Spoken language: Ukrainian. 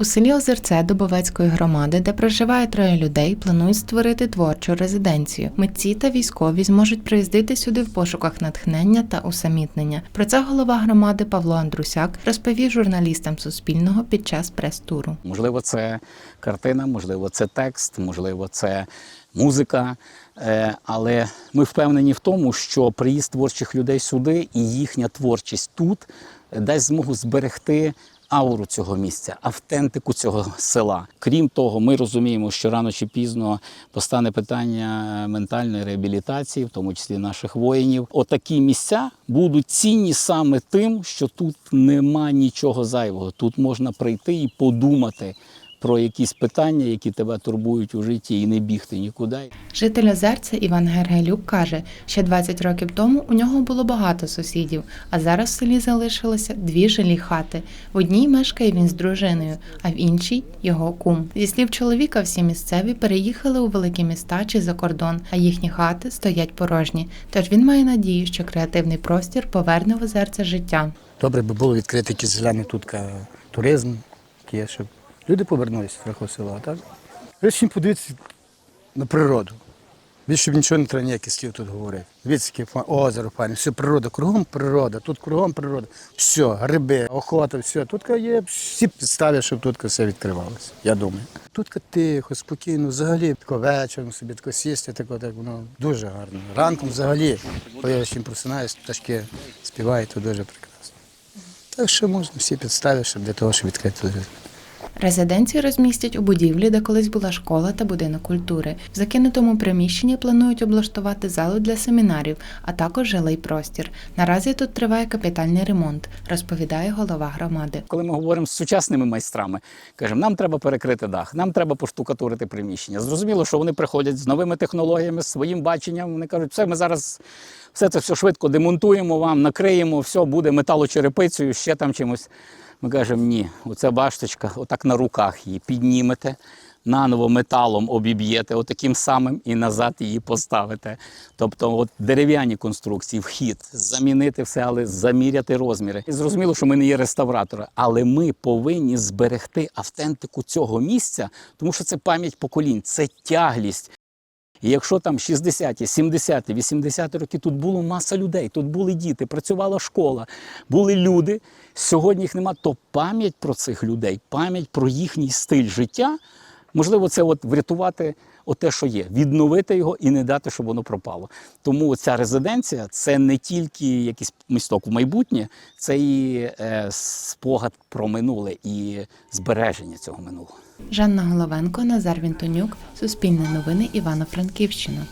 У селі Озерце Дубовецької громади, де проживає троє людей, планують створити творчу резиденцію. Митці та військові зможуть приїздити сюди в пошуках натхнення та усамітнення. Про це голова громади Павло Андрусяк розповів журналістам Суспільного під час прес-туру. Можливо, це картина, можливо, це текст, можливо, це музика. Е, Але ми впевнені в тому, що приїзд творчих людей сюди і їхня творчість тут дасть змогу зберегти ауру цього місця, автентику цього села. Крім того, ми розуміємо, що рано чи пізно постане питання ментальної реабілітації, в тому числі наших воїнів. Отакі місця будуть цінні саме тим, що тут нема нічого зайвого. Тут можна прийти і подумати про якісь питання, які тебе турбують у житті, і не бігти нікуди. Житель Озерця Іван Гергелюк каже, ще 20 років тому у нього було багато сусідів, а зараз в селі залишилося дві жилі хати. В одній мешкає він з дружиною, а в іншій його кум. Зі слів чоловіка, всі місцеві переїхали у великі міста чи за кордон, а їхні хати стоять порожні. Тож він має надію, що креативний простір поверне в озерце життя. Добре би було відкрити якийсь зелений тут туризм, щоб люди повернулися трохи в село, а так? Ви всім подивіться на природу. Більше щоб нічого не треба ніяких слів тут говорити. Дивіться, озеро файне, все природа, кругом природа, тут кругом природа. Все, гриби, охота, все. Тут є всі підстави, щоб тут все відкривалося, я думаю. Тут тихо, спокійно, взагалі тако вечором собі тако сісти, тако, так воно дуже гарно. Ранком взагалі, коли я чим просинаюсь, пташки співають, то дуже прекрасно. Так що можна всі підстави, щоб для того, щоб відкрити Резиденцію розмістять у будівлі, де колись була школа та будинок культури. В закинутому приміщенні планують облаштувати залу для семінарів, а також жилий простір. Наразі тут триває капітальний ремонт, розповідає голова громади. Коли ми говоримо з сучасними майстрами, кажемо, нам треба перекрити дах, нам треба поштукатурити приміщення. Зрозуміло, що вони приходять з новими технологіями, з своїм баченням. Вони кажуть, все, ми зараз все це все швидко демонтуємо вам, накриємо, все буде металочерепицею, ще там чимось. Ми кажемо, ні, оця башточка, отак на руках її піднімете, наново металом обіб'єте, отаким самим і назад її поставите. Тобто, от дерев'яні конструкції, вхід, замінити все, але заміряти розміри. І зрозуміло, що ми не є реставратори, але ми повинні зберегти автентику цього місця, тому що це пам'ять поколінь, це тяглість. І якщо там 60-ті, 70-ті, 80-ті роки тут було маса людей, тут були діти, працювала школа, були люди. Сьогодні їх нема, то пам'ять про цих людей, пам'ять про їхній стиль життя. Можливо, це от врятувати те, що є, відновити його і не дати, щоб воно пропало. Тому ця резиденція це не тільки якийсь місток в майбутнє, це і е, спогад про минуле і збереження цього минулого. Жанна Головенко, Назар Вінтонюк, Суспільне новини Івано-Франківщина.